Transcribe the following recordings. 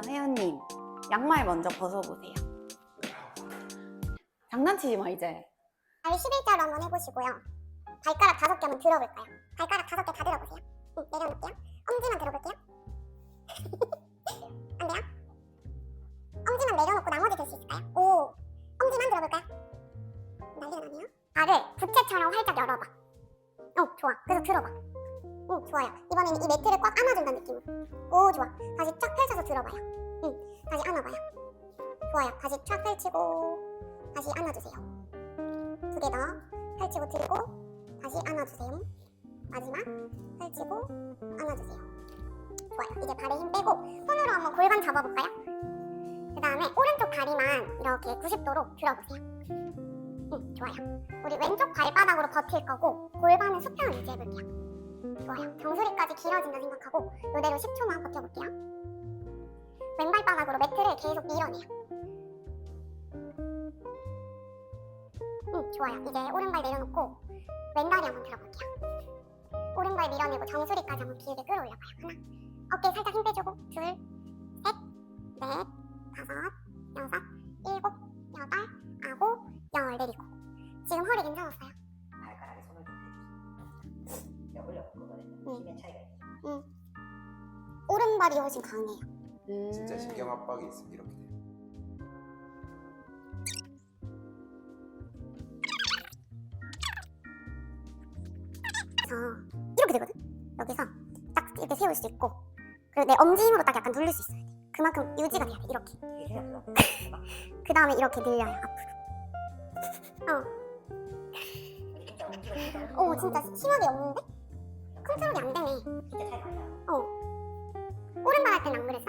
일단 혜연님 양말 먼저 벗어보세요. 장난치지 마 이제. 발 11자로 한번 해보시고요. 발가락 다섯 개 한번 들어볼까요? 발가락 다섯 개 다 들어보세요. 응, 내려놓을게요. 엄지만 들어볼게요. 안 돼요? 엄지만 내려놓고 나머지 들수 있을까요? 오, 엄지만 들어볼까요? 난리가 나네요. 발을 부채처럼 활짝 열어봐. 어, 좋아. 그래서 들어봐. 응, 좋아요. 이번에는 이 매트를 꽉 안아준다는 느낌으로. 오, 좋아. 다시 쫙 펼쳐서 들어봐요. 응, 다시 안아봐요. 좋아요. 다시 쫙 펼치고 다시 안아주세요. 두 개 더 펼치고 들고 다시 안아주세요. 마지막 펼치고 안아주세요. 좋아요. 이제 발에 힘 빼고 손으로 한번 골반 잡아볼까요? 그 다음에 오른쪽 다리만 이렇게 90도로 들어보세요. 응, 좋아요. 우리 왼쪽 발바닥으로 버틸 거고 골반은 수평을 유지해볼게요. 좋아요. 정수리까지 길어진다 생각하고 이대로 10초만 버텨볼게요. 왼발 바닥으로 매트를 계속 밀어내요. 응, 좋아요. 이제 오른발 내려놓고 왼다리 한번 들어볼게요. 오른발 밀어내고 정수리까지 한번 길게 끌어올려봐요. 하나, 어깨 살짝 힘 빼주고 둘, 셋, 넷, 다섯, 여섯, 일곱, 여덟, 아홉, 열 내리고 지금 허리 괜찮았어요? 힘의 차이가 있어요. 오른발이 훨씬 강해요. 음. 진짜 신경 압박이 있으면 이렇게 돼요. 그래서 이렇게 되거든. 여기서 딱 이렇게 세울 수 있고 그리고 내 엄지 힘으로 딱 약간 누를 수 있어야 돼. 그만큼 유지가 돼야 돼. 이렇게. 그 다음에 이렇게 늘려요 앞으로. 어 진짜 심하게 없는데? 컨트롤이 안 되네. 진짜 안 나요. 어. 오른발 할 때는 안 그랬어?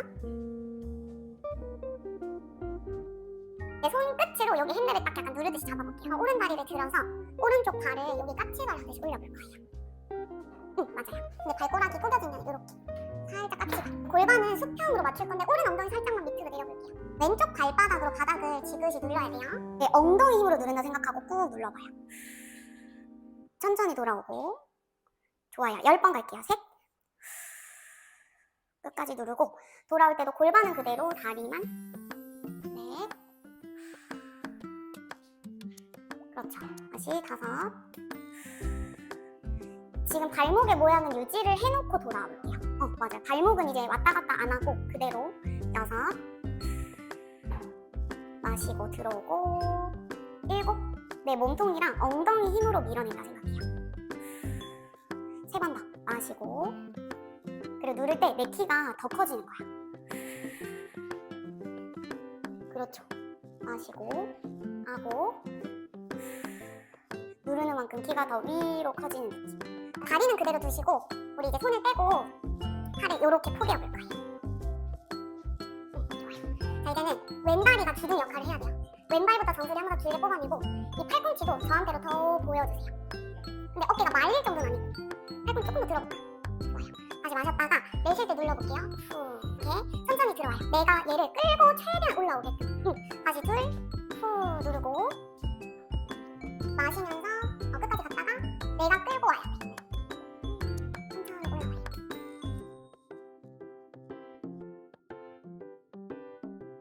내 손 끝으로 여기 핸들을 딱 약간 누르듯이 잡아볼게요. 오른다리를 들어서 오른쪽 발을 여기 까치발 하듯이 올려볼 거예요. 응, 맞아요. 근데 발꼬락이 꼬겨진다는 이렇게. 살짝 까치발. 골반은 수평으로 맞출 건데 오른 엉덩이 살짝만 밑으로 내려볼게요. 왼쪽 발바닥으로 바닥을 지그시 눌러야 돼요. 네, 엉덩이 힘으로 누른다 생각하고 꾹 눌러봐요. 천천히 돌아오고. 좋아요. 10번 갈게요. 셋. 끝까지 누르고 돌아올 때도 골반은 그대로 다리만. 넷 그렇죠. 다시 다섯. 지금 발목의 모양은 유지를 해놓고 돌아올게요. 어 맞아요. 발목은 이제 왔다 갔다 안 하고 그대로 여섯. 마시고 들어오고 일곱. 내 몸통이랑 엉덩이 힘으로 밀어낸다 생각해요 더 마시고 그리고 누를 때 내 키가 더 커지는 거야. 그렇죠. 마시고 하고 누르는 만큼 키가 더 위로 커지는 느낌. 다리는 그대로 두시고 우리 이제 손을 떼고 팔을 이렇게 포개어 볼 거예요. 음, 좋아요. 자 이제는 왼다리가 기둥 역할을 해야 돼요. 왼발부터 정수리 한번더 길게 뽑아내고 이 팔꿈치도 저한테로 더 보여주세요. 근데 어깨가 말릴 정도는 아니고 팔꿈치 조금 더 들어볼까? 다시 마셨다가 내쉴 때 눌러볼게요. 후, 이렇게 천천히 들어와요. 내가 얘를 끌고 최대한 올라오게끔. 응. 다시 둘, 후 누르고 마시면서 어, 끝까지 갔다가 내가 끌고 돼. 천천히 올라와요.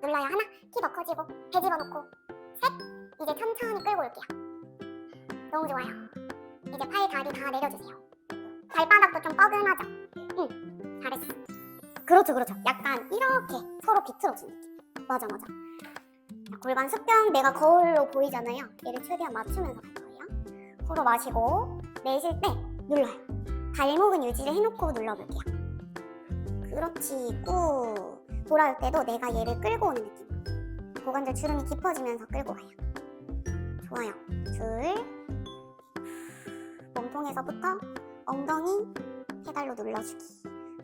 눌러요. 하나, 키더 커지고 배 집어넣고 셋, 이제 천천히 끌고 올게요. 너무 좋아요. 이제 팔, 다리 다 내려주세요. 발바닥도 좀 뻐근하죠? 응, 잘했어. 그렇죠, 그렇죠. 약간 이렇게 서로 비틀어진 느낌. 맞아, 맞아. 자, 골반 수평 내가 거울로 보이잖아요. 얘를 최대한 맞추면서 갈 거예요. 코로 마시고 내쉴 때 눌러요. 발목은 유지를 해놓고 눌러볼게요. 그렇지, 꾹. 돌아올 때도 내가 얘를 끌고 오는 느낌. 고관절 주름이 깊어지면서 끌고 가요. 좋아요. 둘. 몸통에서부터 엉덩이 페달로 눌러주기.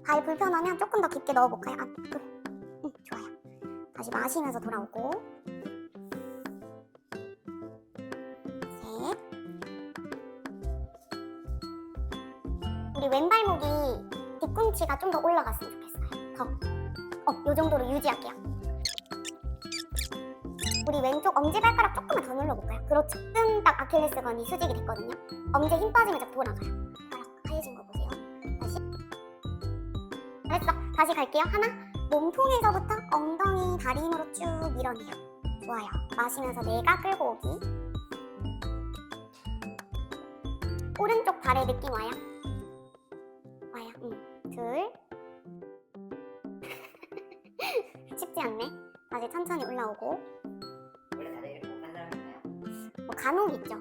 발 불편하면 조금 더 깊게 넣어볼까요? 앞으로. 응, 좋아요. 다시 마시면서 돌아오고. 셋. 우리 왼발목이 뒤꿈치가 좀 더 올라갔으면 좋겠어요. 더. 어, 요 정도로 유지할게요. 우리 왼쪽 엄지발가락 조금만 더 눌러볼까요? 그렇죠. 뜸딱 아킬레스건이 수직이 됐거든요. 엄지 힘 빠지면 좀 돌아가요. 했어. 다시 갈게요. 하나. 몸통에서부터 엉덩이 다리 힘으로 쭉 밀어내요. 좋아요. 마시면서 내가 끌고 오기. 오른쪽 발에 느낌 와요? 와요. 응. 둘. 쉽지 않네. 다시 천천히 올라오고. 원래 다들 이렇게 못간 사람인가요? 뭐 간혹 있죠.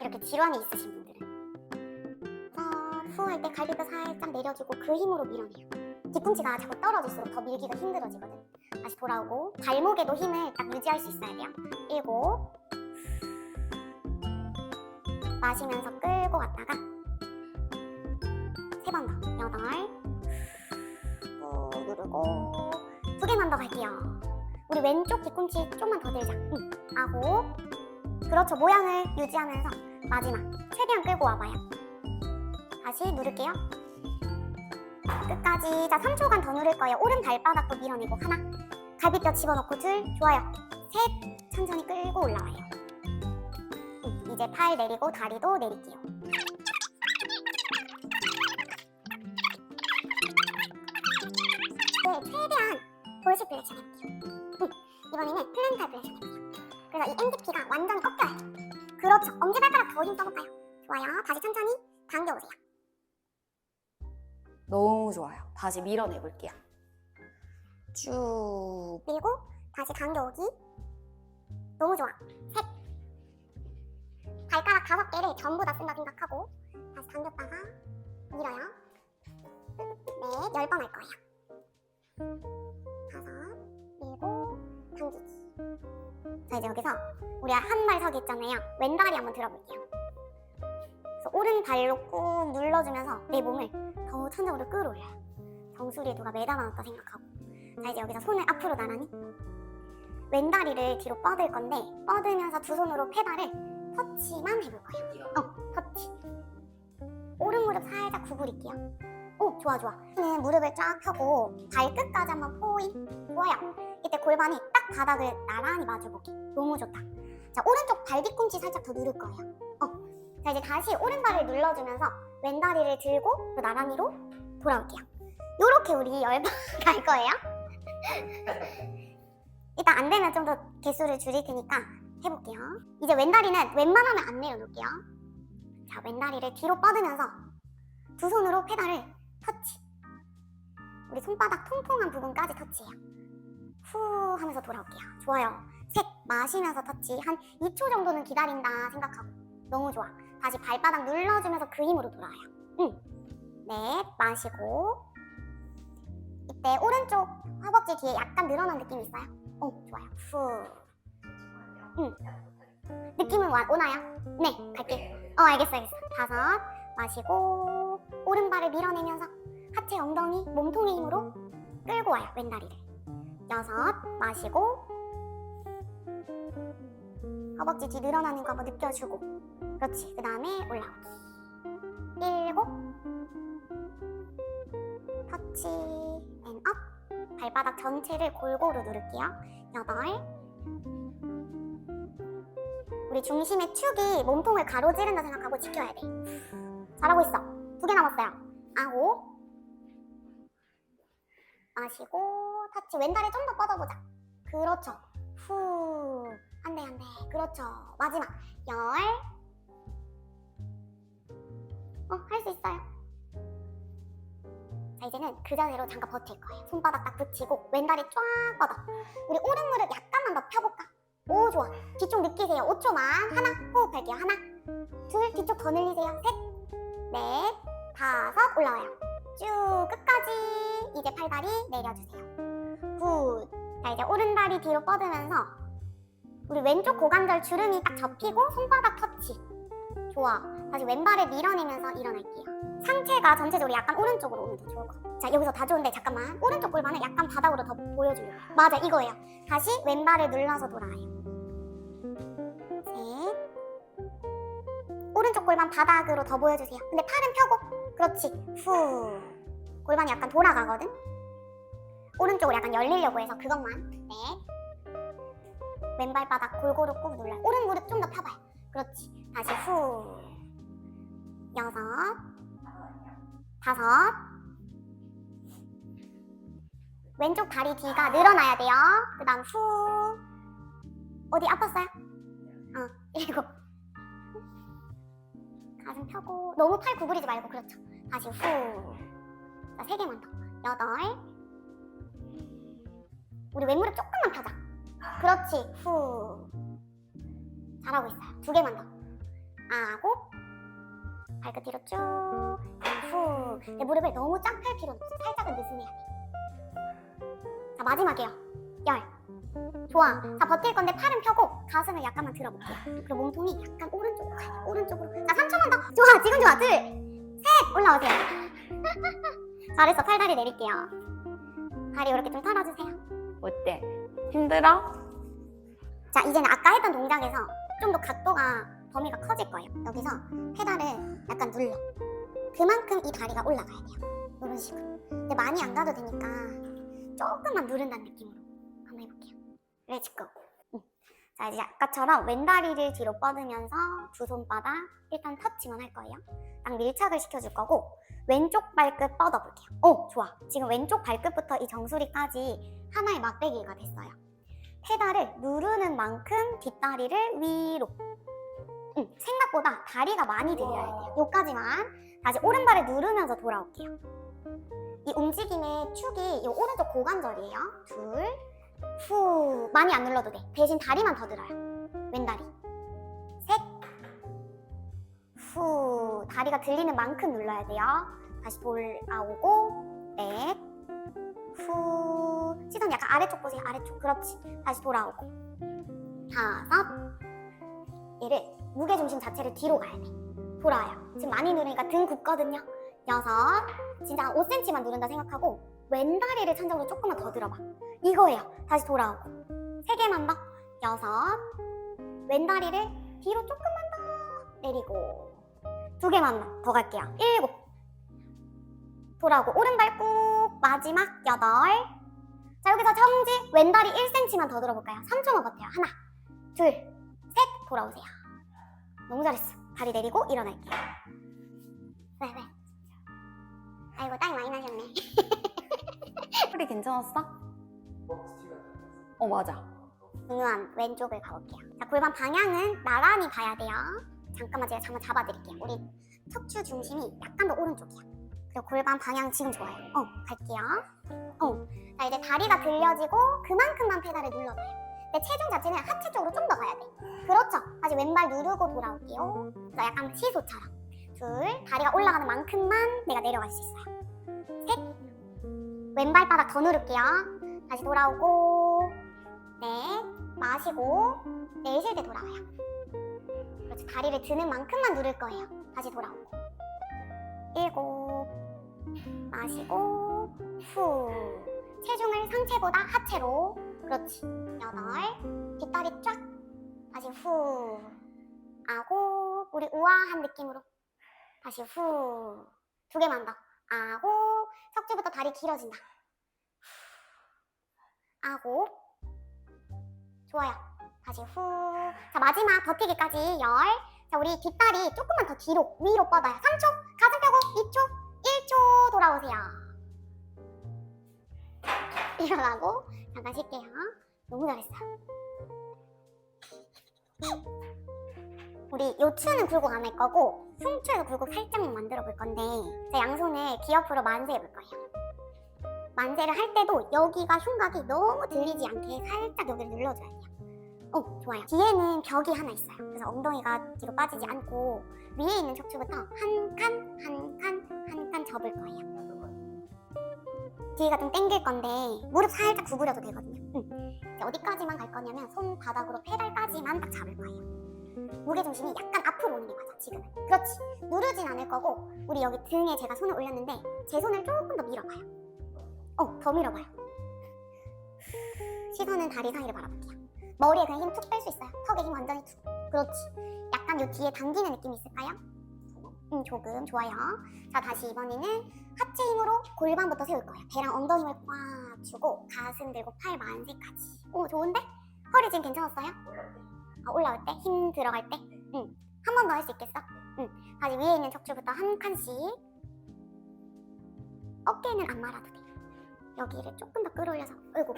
이렇게 질환이 있으신 분들은. 후할 때 갈비뼈 살짝 내려주고 그 힘으로 밀어내요. 뒤꿈치가 자꾸 떨어질수록 더 밀기가 힘들어지거든. 다시 돌아오고 발목에도 힘을 딱 유지할 수 있어야 돼요. 일곱. 마시면서 끌고 갔다가 세 번 더. 여덟. 꾹 누르고 두 개만 더 갈게요. 우리 왼쪽 뒤꿈치 좀만 더 들자. 응. 아홉. 그렇죠. 모양을 유지하면서 마지막 최대한 끌고 와봐요. 다시 누를게요. 끝까지 자 3초간 더 누를 거예요. 오른 발바닥도 밀어내고 하나 갈비뼈 집어넣고 둘 좋아요. 셋 천천히 끌고 올라와요. 음, 이제 팔 내리고 다리도 내릴게요. 네, 최대한 볼식 플렉션 해볼게요. 음, 이번에는 플랜탈 플렉션 해볼게요. 그래서 이 MDP가 완전히 꺾여요. 그렇죠. 엄지발가락 더 힘 써볼까요? 좋아요. 다시 천천히 당겨오세요. 너무 좋아요. 다시 밀어내 볼게요. 쭉. 밀고 다시 당겨오기. 너무 좋아. 셋. 발가락 다섯 개를 전부 다 쓴다 생각하고 다시 당겼다가 밀어요. 넷, 열번 할 거예요. 다섯, 밀고 당기기. 자 이제 여기서 우리 한발 서기 있잖아요. 왼다리 한번 들어볼게요. 그래서 오른 발로 꾹 눌러주면서 내 몸을 더 천장으로 끌어올려요. 정수리에 누가 매달아놨다 생각하고. 자 이제 여기서 손을 앞으로 나란히 왼다리를 뒤로 뻗을 건데 뻗으면서 두 손으로 페달을 터치만 해볼 거예요. 어, 터치. 오른 무릎 살짝 구부릴게요. 오, 좋아, 좋아. 는 무릎을 쫙 펴고 발끝까지 한번 포인. 좋아요. 이때 골반이 딱 바닥을 나란히 마주보기. 너무 좋다. 자, 오른쪽 발 뒤꿈치 살짝 더 누를 거예요. 어. 자, 이제 다시 오른발을 눌러주면서 왼다리를 들고 또 나란히로 돌아올게요. 요렇게 우리 열번 갈 거예요. 일단 안 되면 좀 더 개수를 줄일 테니까 해볼게요. 이제 왼다리는 웬만하면 안 내려놓을게요. 자, 왼다리를 뒤로 뻗으면서 두 손으로 페달을 터치. 우리 손바닥 통통한 부분까지 터치해요. 후 하면서 돌아올게요. 좋아요. 셋 마시면서 터치. 한 2초 정도는 기다린다 생각하고. 너무 좋아. 다시 발바닥 눌러주면서 그 힘으로 돌아와요. 응. 넷 마시고. 이때 오른쪽 허벅지 뒤에 약간 늘어난 느낌 있어요? 어, 좋아요. 후. 응. 느낌은 와, 오나요? 네, 갈게. 어, 알겠어, 알겠어. 다섯, 마시고, 오른발을 밀어내면서 하체, 엉덩이, 몸통의 힘으로 끌고 와요, 왼다리를. 여섯, 마시고, 허벅지 뒤 늘어나는 거 한번 느껴주고. 그렇지. 그 다음에 올라오기. 일곱, 터치, 앤 업. 발바닥 전체를 골고루 누를게요. 여덟, 우리 중심의 축이 몸통을 가로지른다 생각하고 지켜야 돼. 잘하고 있어. 두 개 남았어요. 아홉. 마시고 터치. 왼다리 좀 더 뻗어보자. 그렇죠. 후. 한 대, 한 대. 그렇죠. 마지막. 열. 어, 할 수 있어요. 자, 이제는 그 자세로 잠깐 버틸 거예요. 손바닥 딱 붙이고 왼다리 쫙 뻗어. 우리 오른 무릎 약간만 더 펴볼까? 오, 좋아. 뒤쪽 느끼세요. 5초만. 하나, 호흡할게요. 하나, 둘, 뒤쪽 더 늘리세요. 셋, 넷, 다섯, 올라와요. 쭉 끝까지 이제 팔다리 내려주세요. 굿. 자, 이제 오른 다리 뒤로 뻗으면서 우리 왼쪽 고관절 주름이 딱 접히고 손바닥 터치. 좋아. 다시 왼발을 밀어내면서 일어날게요. 상체가 전체적으로 약간 오른쪽으로 오면 더 좋을 것 같아요. 자, 여기서 다 좋은데 잠깐만. 오른쪽 골반을 약간 바닥으로 더 보여주려고. 맞아, 이거예요. 다시 왼발을 눌러서 돌아와요. 셋. 오른쪽 골반 바닥으로 더 보여주세요. 근데 팔은 펴고. 그렇지. 후. 골반이 약간 돌아가거든. 오른쪽으로 약간 열리려고 해서 그것만. 네. 왼발 바닥 골고루 꾹 눌러요. 오른 무릎 좀 더 펴봐요. 그렇지. 다시 후. 여섯. 다섯. 왼쪽 다리 뒤가 늘어나야 돼요. 그 다음 후. 어디 아팠어요? 어, 일곱. 가슴 펴고, 너무 팔 구부리지 말고, 그렇죠. 다시 후. 자, 세 개만 더. 여덟. 우리 왼무릎 조금만 펴자. 그렇지. 후. 잘하고 있어요. 두 개만 더. 아고. 발끝 뒤로 쭉. 후. 내 무릎을 너무 쫙펼 필요는 없어. 살짝은 느슨해야 돼. 자, 마지막이에요. 열. 좋아. 자, 버틸 건데 팔은 펴고 가슴을 약간만 들어볼게요. 그리고 몸통이 약간 오른쪽으로 가요. 오른쪽으로. 자, 3초만 더. 좋아. 지금 좋아. 둘, 셋. 올라오세요. 잘했어. 팔다리 내릴게요. 다리 이렇게 좀 털어주세요. 어때? 힘들어? 자, 이제는 아까 했던 동작에서 좀 더 각도가 범위가 커질 거예요. 여기서 페달을 약간 눌러. 그만큼 이 다리가 올라가야 돼요. 이런 식으로. 근데 많이 안 가도 되니까 조금만 누른다는 느낌으로 한번 해볼게요. 응. 자, 이제 아까처럼 왼 다리를 뒤로 뻗으면서 두 손바닥 일단 터치만 할 거예요. 딱 밀착을 시켜줄 거고 왼쪽 발끝 뻗어볼게요. 오, 좋아. 지금 왼쪽 발끝부터 이 정수리까지 하나의 막대기가 됐어요. 페달을 누르는 만큼 뒷다리를 위로. 응, 생각보다 다리가 많이 들려야 돼요. 여기까지만. 다시 오른발을 누르면서 돌아올게요. 이 움직임의 축이 이 오른쪽 고관절이에요. 둘, 후. 많이 안 눌러도 돼. 대신 다리만 더 들어요. 왼다리. 셋, 후. 다리가 들리는 만큼 눌러야 돼요. 다시 돌아오고, 넷, 후. 시선 약간 아래쪽 보세요. 아래쪽. 그렇지. 다시 돌아오고. 다섯. 얘를 무게 중심 자체를 뒤로 가야 돼. 돌아와요. 지금 많이 누르니까 등 굽거든요. 여섯. 진짜 한 5cm만 누른다 생각하고 왼다리를 천장으로 조금만 더 들어봐. 이거예요. 다시 돌아오고. 세 개만 더. 여섯. 왼다리를 뒤로 조금만 더 내리고. 두 개만 더, 더 갈게요. 일곱. 돌아오고 오른발 꾹 마지막 여덟. 자 여기서 정지 왼다리 1cm만 더 들어볼까요? 3초만 버텨요. 하나, 둘, 셋 돌아오세요. 너무 잘했어. 다리 내리고 일어날게요. 왜 왜? 아이고 땀이 많이 나셨네. 허리 괜찮았어? 어, 맞아. 중요한 왼쪽을 가볼게요. 자 골반 방향은 나란히 가야 돼요. 잠깐만 제가 잠깐 잡아드릴게요. 우리 척추 중심이 약간 더 오른쪽이야. 그리고 골반 방향 지금 좋아요. 어 갈게요. 어. 자 이제 다리가 들려지고 그만큼만 페달을 눌러줘요. 내 체중 자체는 하체 쪽으로 좀 더 가야 돼. 그렇죠. 다시 왼발 누르고 돌아올게요. 자 약간 시소처럼. 둘, 다리가 올라가는 만큼만 내가 내려갈 수 있어요. 셋, 왼발 바닥 더 누를게요. 다시 돌아오고, 넷, 마시고, 내쉴 때 돌아와요. 그렇죠. 다리를 드는 만큼만 누를 거예요. 다시 돌아오고. 일곱, 마시고, 후. 체중을 상체보다 하체로. 그렇지. 여덟, 뒷다리 쫙. 다시 후. 아고, 우리 우아한 느낌으로. 다시 후. 두 개만 더. 아고, 척추부터 다리 길어진다. 후. 아고. 좋아요. 다시 후. 자, 마지막 버티기까지 열. 자, 우리 뒷다리 조금만 더 뒤로, 위로 뻗어요. 3초, 가슴 펴고 2초, 1초 돌아오세요. 일어나고, 잠깐 쉴게요. 너무 잘했어요. 우리 요추는 굴곡 안할 거고 흉추에서 굴곡 살짝만 만들어 볼 건데 제 양손을 귀 옆으로 만세해 볼 거예요. 만세를 할 때도 여기가 흉곽이 너무 들리지 않게 살짝 여기를 눌러줘야 돼요. 어, 좋아요. 뒤에는 벽이 하나 있어요. 그래서 엉덩이가 뒤로 빠지지 않고 위에 있는 척추부터 한 칸, 한 칸, 한 칸 접을 거예요. 뒤가 좀 당길 건데 무릎 살짝 구부려도 되거든요. 응. 어디까지만 갈 거냐면 손바닥으로 페달까지만 딱 잡을 거예요. 무게 중심이 약간 앞으로 오는 게 맞아 지금은 그렇지 누르진 않을 거고 우리 여기 등에 제가 손을 올렸는데 제 손을 조금 더 밀어봐요 어 더 밀어봐요 시선은 다리 사이를 바라볼게요 머리에 그냥 힘 툭 뺄 수 있어요 턱에 힘 완전히 툭 그렇지 약간 요 뒤에 당기는 느낌 있을까요? 음 조금 좋아요 자 다시 이번에는 하체 힘으로 골반부터 세울 거예요 배랑 엉덩이 힘을 꽉 주고 가슴 들고 팔 만세까지 오 좋은데? 허리 지금 괜찮았어요? 어, 올라올 때, 힘 들어갈 때, 응. 한 번 더 할 수 있겠어? 응. 다시 위에 있는 척추부터 한 칸씩. 어깨는 안 말아도 돼. 여기를 조금 더 끌어올려서 어이구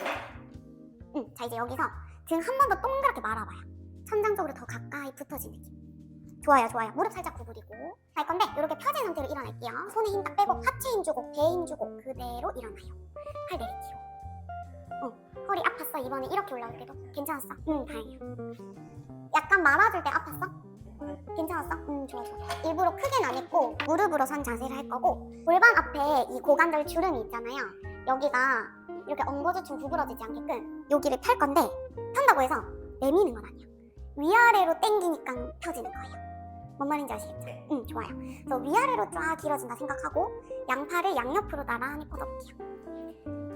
응, 자 이제 여기서 등한번 더 동그랗게 말아봐요. 천장 쪽으로 더 가까이 붙어진 느낌. 좋아요 좋아요. 무릎 살짝 구부리고. 할 건데 이렇게 펴진 상태로 일어날게요. 손에 힘 딱 빼고 하체 힘 주고 배 힘 주고 그대로 일어나요. 팔 내리키고 어, 허리 아팠어? 이번에 이렇게 올라올 때도? 괜찮았어? 응 다행이야. 약간 말아줄 때 아팠어? 괜찮았어? 음 좋아 좋아. 일부러 크게는 안 했고 무릎으로 선 자세를 할 거고. 골반 앞에 이 고관절 주름이 있잖아요. 여기가 이렇게 엉거주춤 구부러지지 않게끔 여기를 펼 건데 편다고 해서 내미는 건 아니야 위아래로 당기니까 펴지는 거예요 뭔 말인지 아시겠죠? 네. 응 좋아요 그래서 위아래로 쫙 길어진다 생각하고 양팔을 양옆으로 나란히 뻗어볼게요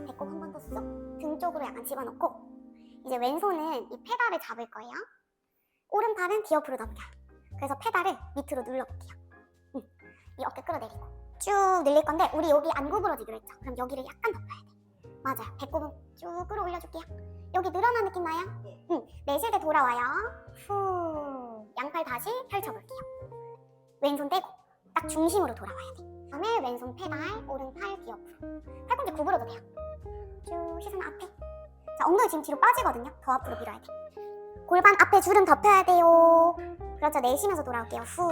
배꼽 한 번 더 쑥 등 쪽으로 약간 집어넣고 이제 왼손은 이 페달을 잡을 거예요 오른팔은 뒤 옆으로 넘겨요 그래서 페달을 밑으로 눌러볼게요. 응. 이 어깨 끌어내리고 쭉 늘릴 건데 우리 여기 안 구부러지기로 했죠. 그럼 여기를 약간 덮어야 돼. 맞아요. 배꼽은 쭉 끌어올려줄게요. 여기 늘어난 느낌 나요? 네. 응. 내쉴 때 돌아와요. 후. 양팔 다시 펼쳐볼게요. 왼손 떼고 딱 중심으로 돌아와야 돼. 다음에 왼손 페달, 오른팔 뒤 옆으로. 팔꿈치 구부러도 돼요. 쭉 시선 앞에. 자 엉덩이 지금 뒤로 빠지거든요. 더 앞으로 밀어야 돼. 골반 앞에 주름 덮여야 돼요. 그렇죠. 내쉬면서 돌아올게요. 후.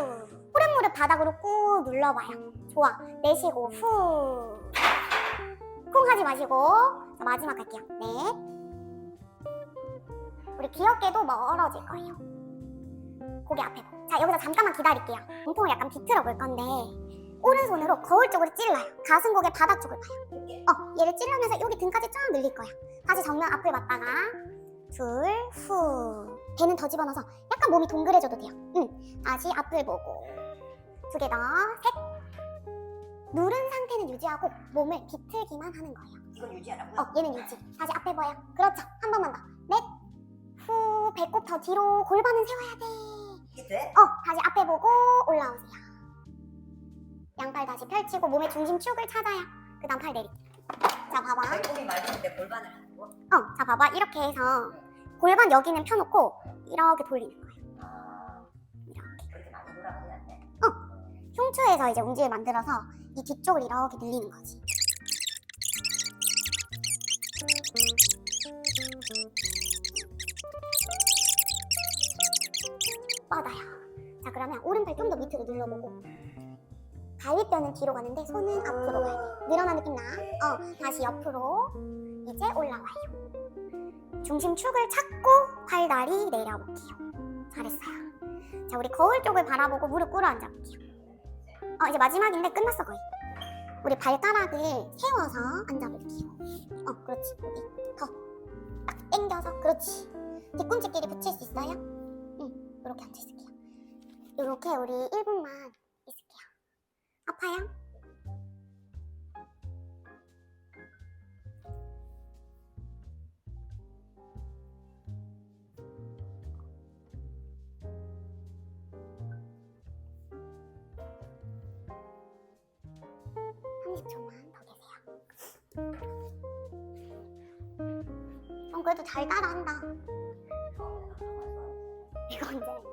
무릎 무릎 바닥으로 꾹 눌러봐요. 좋아. 내쉬고 후. 쿵 하지 마시고. 자, 마지막 갈게요. 네. 우리 귀엽게도 멀어질 거예요. 고개 앞에. 보. 자, 여기서 잠깐만 기다릴게요. 몸통을 약간 비틀어 볼 건데 오른손으로 거울 쪽으로 찔러요. 가슴 고개 바닥 쪽을 봐요. 어, 얘를 찔러면서 여기 등까지 쫙 늘릴 거야. 다시 정면 앞을 봤다가 둘, 후. 배는 더 집어넣어서 약간 몸이 동그래져도 돼요. 응. 다시 앞을 보고. 두 개 더. 셋. 누른 상태는 유지하고 몸을 비틀기만 하는 거예요. 이건 유지하라고요? 어, 얘는 유지. 다시 앞에 봐요. 그렇죠. 한 번만 더. 넷. 후. 배꼽 더 뒤로. 골반은 세워야 돼. 이게 돼? 어, 다시 앞에 보고 올라오세요. 양팔 다시 펼치고 몸의 중심 축을 찾아요. 그 다음 팔 내리. 자, 봐봐. 발목이 맑은데 골반을 하고 어, 자 봐봐 이렇게 해서 골반 여기는 펴놓고 이렇게 돌리는 거예 흉추에서 이제 움직임을 만들어서 이 뒤쪽을 이렇게 늘리는 거지. 뻗어요. 자 그러면 오른팔 좀 더 밑으로 눌러보고 갈비뼈는 뒤로 가는데 손은 앞으로 가야 돼. 늘어난 느낌 나? 어, 다시 옆으로 이제 올라와요. 중심 축을 찾고 팔다리 내려볼게요. 잘했어요. 자 우리 거울 쪽을 바라보고 무릎 꿇어 앉아볼게요. 어 이제 마지막인데 끝났어 거의. 우리 발가락을 세워서 앉아볼게요. 어 그렇지 여기 더 딱 당겨서 그렇지. 뒤꿈치끼리 붙일 수 있어요? 응 이렇게 앉아 있을게요. 이렇게 우리 1분만 있을게요. 아파요? 어, 그래도 잘 따라한다. 이거 이제